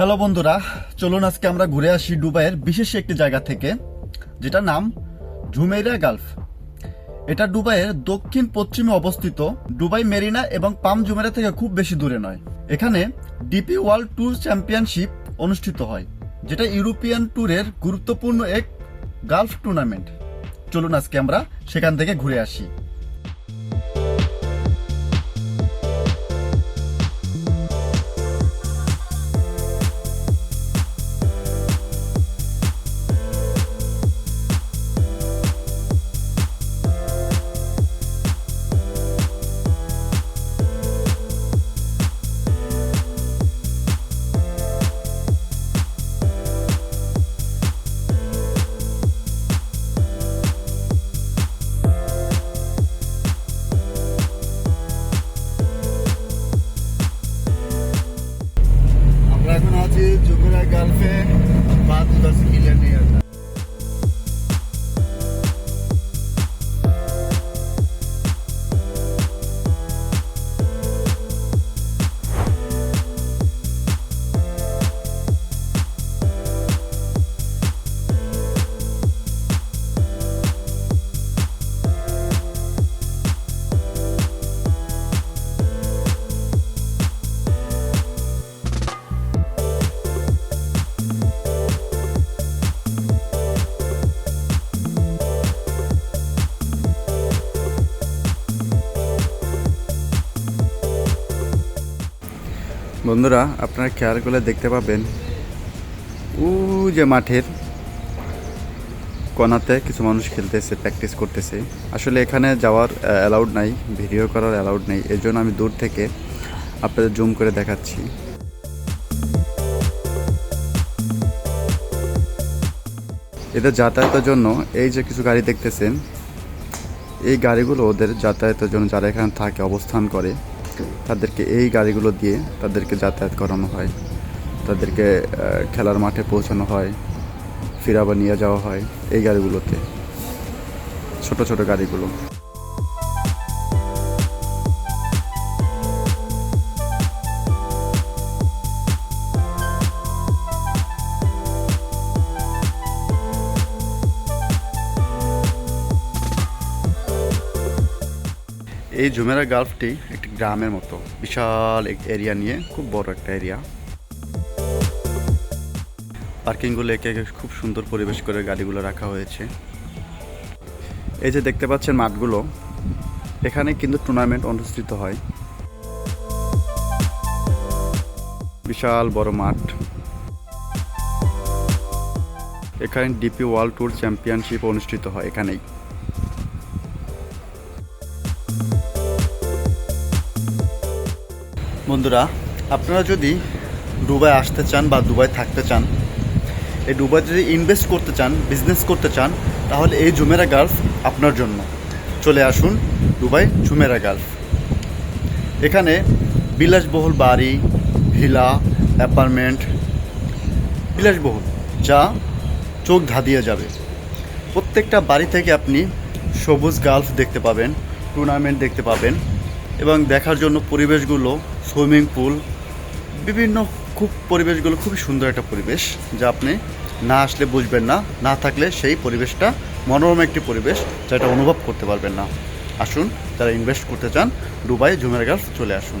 Hello বন্ধুরা, চলুন আজকে আমরা ঘুরে আসি দুবাইয়ের বিশেষ একটি জায়গা থেকে যেটা নাম ঝুমেইরা গালফ। এটা দুবাইয়ের দক্ষিণ পশ্চিমে অবস্থিত, দুবাই মেরিনা এবং পাম জুমেরা থেকে খুব বেশি দূরে নয়। এখানে ডিপি ওয়ার্ল্ড ট্যুর চ্যাম্পিয়নশিপ অনুষ্ঠিত হয়, যেটা ইউরোপিয়ান ট্যুরের গুরুত্বপূর্ণ এক গালফ টুর্নামেন্ট। চলুন আজকে আমরা সেখান থেকে ঘুরে আসি। fato da seguinte. বন্ধুরা, আপনারা খেয়াল করলে দেখতে পাবেন ও যে মাঠের কোনাতে কিছু মানুষ খেলতেছে প্র্যাকটিস করতেছে। আসলে এখানে যাওয়ার অ্যালাউড নাই ভিডিও করার অ্যালাউড নেই এর জন্য আমি দূর থেকে আপনাদের জুম করে দেখাচ্ছি। এদের যাতায়াতের জন্য এই যে কিছু গাড়ি দেখতেছেন, এই গাড়িগুলো ওদের যাতায়াতের জন্য যারা এখানে থাকে, অবস্থান করে তাদেরকে এই গাড়িগুলো দিয়ে তাদেরকে যাতায়াত করানো হয়। তাদেরকে খেলার মাঠে পৌঁছানো হয়, ফিরাবা নিয়ে যাওয়া হয় এই গাড়িগুলোতে। ছোট ছোট গাড়িগুলো। এই জুমেরা গালফটি একটি গ্রামের মতো, বিশাল এক এরিয়া নিয়ে, খুব বড় একটা এরিয়া পার্কিংগুলো একে একে খুব সুন্দর পরিবেশ করে গাড়িগুলো রাখা হয়েছে। এই যে দেখতে পাচ্ছেন মাঠগুলো, এখানে কিন্তু টুর্নামেন্ট অনুষ্ঠিত হয়। বিশাল বড় মাঠ। এখানে ডিপি ওয়ার্ল্ড ট্যুর চ্যাম্পিয়নশিপ অনুষ্ঠিত হয় এখানেই। বন্ধুরা, আপনারা যদি দুবাই আসতে চান বা দুবাই থাকতে চান, এই দুবাই যদি ইনভেস্ট করতে চান বিজনেস করতে চান, তাহলে এই জুমেরা গালফ আপনার জন্য। চলে আসুন দুবাই জুমেরা গালফ এখানে বিলাসবহুল বাড়ি, ভিলা, অ্যাপার্টমেন্ট, বিলাসবহুল, যা চোখ ধাঁধিয়ে যাবে। প্রত্যেকটা বাড়ি থেকে আপনি সবুজ গালফ দেখতে পাবেন, টুর্নামেন্ট দেখতে পাবেন এবং দেখার জন্য পরিবেশগুলো সুইমিং পুল, বিভিন্ন খুব পরিবেশগুলো খুবই সুন্দর একটা পরিবেশ, যা আপনি না আসলে বুঝবেন না না থাকলে সেই পরিবেশটা মনোরম একটি পরিবেশ যেটা অনুভব করতে পারবেন না। আসুন, যারা ইনভেস্ট করতে চান, দুবাই জুমের গাছ চলে আসুন।